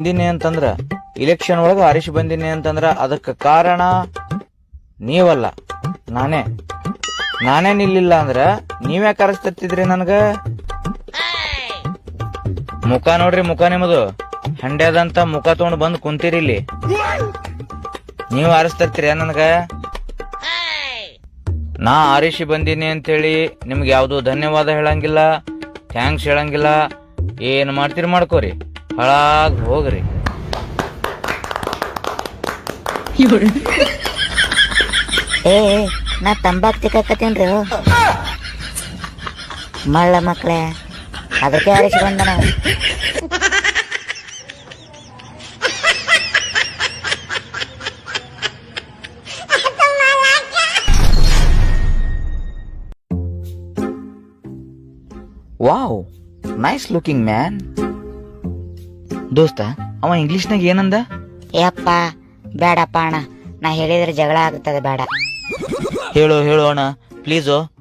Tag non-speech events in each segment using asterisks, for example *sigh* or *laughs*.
ಬಂದಿನಿ ಅಂತಂದ್ರ ಇಲೆಕ್ಷನ್ ಒಳಗ ಆರಿಸಿ ಬಂದಿನಿ ಅಂತಂದ್ರ, ಅದಕ್ಕೆ ಕಾರಣ ನೀವಲ್ಲ, ನಾನೇ. ನಾನೇ ನಿಲ್ಲಿಲ್ಲ ಅಂದ್ರ, ನೀವ್ಯಾಕೆ ಅರಸ್ತತ್ತಿದ್ರಿ ನನ್ಗ? ಮುಖ ನೋಡ್ರಿ ಮುಖ ನಿಮ್ಮದು ಹಂಡ್ಯದಂತ ಮುಖ ತಗೊಂಡ್ ಬಂದ್ ಕುಂತೀರಿ ಇಲ್ಲಿ. ನೀವ್ ಆರಿಸ್ತರ್ತೀರಿ ನನ್ಗ? ನಾ ಆರಿಸಿ ಬಂದೀನಿ ಅಂತೇಳಿ ನಿಮ್ಗೆ ಯಾವುದು ಧನ್ಯವಾದ ಹೇಳಂಗಿಲ್ಲ ಥ್ಯಾಂಕ್ಸ್ ಹೇಳಂಗಿಲ್ಲ. ಏನ್ ಮಾಡ್ತೀರಿ ಮಾಡ್ಕೋರಿ? ಹಾಳಾಗ್ ಹೋಗ್ರಿ. ಏ ನಾ ತಂಬಾಕ್ ತಿಕ್ಕತ್ತೀನ್ರಿ ಮಳ್ಳ ಮಕ್ಳೇ ಅದಕ್ಕೆ ಬಂದನ ವಾವ್ ನೈಸ್ ಲುಕಿಂಗ್ ಮ್ಯಾನ್ ದೋಸ್ತ ಅವ ಇಂಗ್ಲಿಷ್ನಾಗ ಏನಂದ? ಯಪ್ಪ ಬೇಡಪ್ಪ ಅಣ್ಣ. ನಾ ಹೇಳಿದ್ರೆ ಜಗಳ ಆಗುತ್ತದೆ ಬೇಡ. ಹೇಳು ಹೇಳು ಅಣ್ಣ. ಪ್ಲೀಸು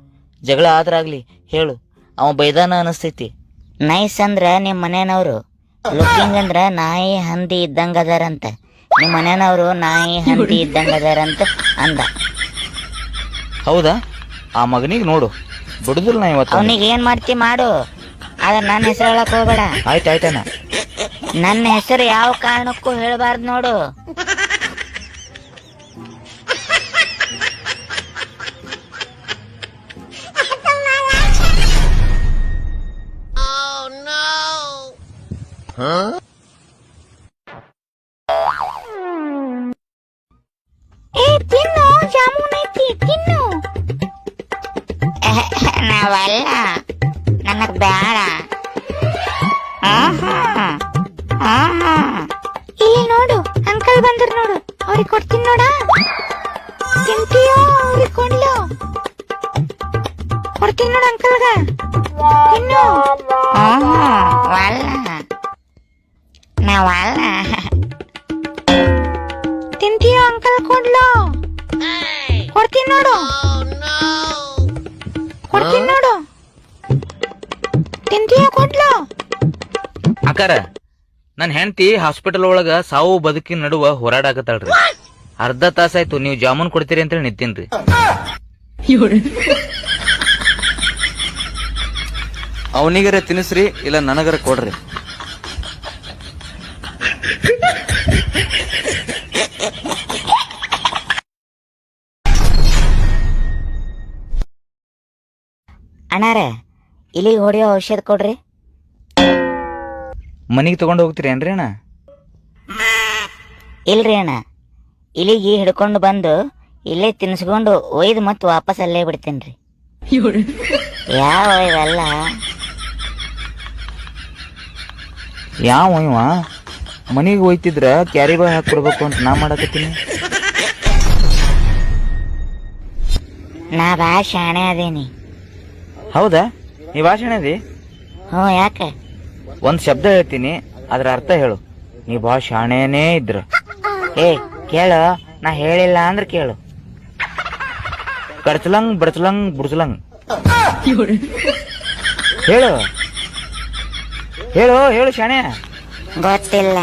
ಜಗಳ ಆದ್ರಾಗ್ಲಿ ಹೇಳು. ಅವ ಬೈದಾನ ಅನಸ್ತೈತಿ. ನೈಸ್ ಅಂದ್ರ ನಿಮ್ಮ ಮನೆಯವರು. ಲುಕಿಂಗ್ ಅಂದ್ರೆ ನಾಯಿ ಹಂದಿ ಇದ್ದಂಗ ಅದಾರಂತ ನಿಮ್ಮ ಮನೆಯವರು ನಾಯಿ ಹಂದಿ ಇದ್ದಂಗ ಅದಾರಂತ ಅಂದ. ಹೌದಾ? ಆ ಮಗನಿಗೆ ನೋಡು. ಬಿಡುದಿಲ್ಲ ನಾ ಇವತ್ತು ಅವನಿಗೆ ಏನ್ ಮಾಡ್ತಿ ಮಾಡು. ಆದ್ರೆ ನನ್ನ ಹೆಸರು ಹೇಳಕ್ ಹೋಗ್ಬೇಡ. ಆಯ್ತು ಆಯ್ತಣ್ಣ ನನ್ನ ಹೆಸರು ಯಾವ ಕಾರಣಕ್ಕೂ ಹೇಳಬಾರ್ದು ನೋಡು. ತಿನ್ನು. ನಾವಲ್ಲ ನನಗ್ ಬೇಡ. ಆಹಾ. ಕೊಡ್ತೀನಿ ನೋಡ. ತಿಂತೀಯೋ ಅವ್ರಿಗೆ ಕೊಡ್ಲು. ಕೊಡ್ತೀನಿ ನೋಡು ಅಂಕಲ್ಗ. ತಿನ್ನು. ನಾವಲ್ಲ ತಿಂತೀಯೋ ಅಂಕಲ್ ಕೊಡ್ಲು? ಕೊಡ್ತೀನಿ ನೋಡು. ಕೊಡ್ತೀನಿ ನೋಡು. ತಿಂತೀಯೋ ಕೊಡ್ಲು? ಅಕ್ಕಾರ ನನ್ನ ಹೆಂಡತಿ ಹಾಸ್ಪಿಟಲ್ ಒಳಗ ಸಾವು ಬದುಕಿನ ನಡುವ ಹೋರಾಡಕತ್ತಾಳ್ರಿ. ಅರ್ಧ ತಾಸಾಯ್ತು ನೀವು ಜಾಮೂನ್ ಕೊಡ್ತೀರಿ ಅಂತೇಳಿ ನಿಂತೀನ್ರಿ. ಅವನಿಗರ ತಿನ್ಸ್ರಿ ಇಲ್ಲ ನನಗರ ಕೊಡ್ರಿ. ಅಣ್ಣಾರೆ ಇಲ್ಲಿ ಹೊಡೆಯೋ ಔಷಧ ಕೊಡ್ರಿ. ಮನೆಗೆ ತಗೊಂಡು ಹೋಗ್ತೀರಿ ಏನ್ರಿ ಅಣ್ಣ? ಇಲ್ರಿ ಅಣ್ಣ. ಇಲಿಗೆ ಹಿಡ್ಕೊಂಡು ಬಂದು ಇಲ್ಲೇ ತಿನ್ಸ್ಕೊಂಡು ಒಯ್ದು ಮತ್ತೆ ವಾಪಸ್ ಅಲ್ಲೇ ಬಿಡ್ತೀನಿ ಯಾವ ಇವೆಲ್ಲ ಯಾವ ಇವ? ಮನೆಗೆ ಹೋಯ್ತಿದ್ರ ಕ್ಯಾರಿ ಬಾಯ್ ಹಾಕಿ ಕೊಡ್ಬೇಕು ಅಂತ ನಾ ಮಾಡಕತ್ತೀನಿ. ನಾ ಬಾ ಶಾಣೆ ಅದೇನಿ. ಹೌದಾ? ನೀ ಭಾಷಣ ಅದಿ? ಹ್ಞೂ ಯಾಕೆ? ಒಂದು ಶಬ್ದ ಹೇಳ್ತೀನಿ ಅದ್ರ ಅರ್ಥ ಹೇಳು. ನೀ ಬಾ ಶಾಣೆನೇ ಇದ್ರ. ಏ ಕೇಳು ನಾ ಹೇಳಿಲ್ಲ ಅಂದ್ರೆ ಕೇಳು. ಕಡ್ಚಲಂಗ್ ಬಡ್ಚಲಂಗ್ ಬುಡ್ಸಲಂಗ್. *laughs* ಹೇಳು. ಹೇಳು ಹೇಳು ಶಾಣೆ. ಗೊತ್ತಿಲ್ಲ.